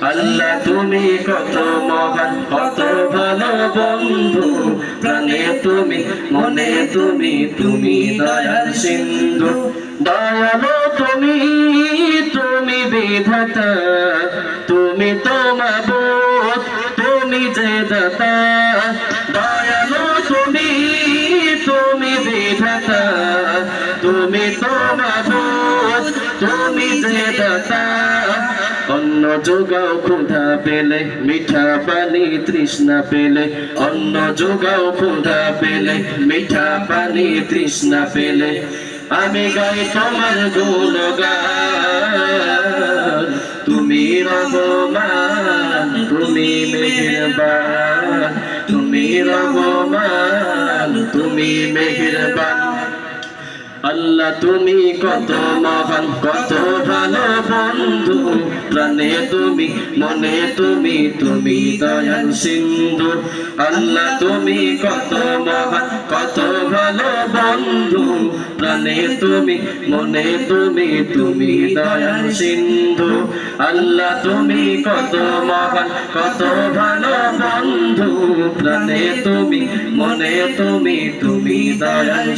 আল্লাহ, তুমি কত মহান, কত ভালো বন্ধু। প্রাণে তুমি, মনে তুমি তুমি দয়াল সিন্ধু। দয়ালো তুমি তুমি বিধাতা। তুমি তো মাবুদ, তুমি যে দাতা। দয়ালো তুমি তুমি বিধাতা। তুমি তো মাবুদ, তুমি যে দাতা। যোগাও ক্ষুধা পেলে, মিঠা পানি তৃষ্ণা পেলে। অন্ন যোগাও ক্ষুধা পেলে, মিঠা পানি তৃষ্ণা পেলে। আমি গাই তোমার তুমি তুমি তুমি তুমি মেহেরবান। আল্লাহ তুমি কত মহান, কত ভালো। বন্ধু, প্রাণে তুমি, মনে তুমি তুমি দয়াল সিন্ধু। আল্লাহ, তুমি কত মহান, কত ভালো বন্ধু। প্রাণে তুমি, মনে তুমি তুমি দয়াল সিন্ধু। আল্লাহ, তুমি কত মহান, কত ভালো বন্ধু। প্রাণে তুমি, মনে তুমি তুমি দয়াল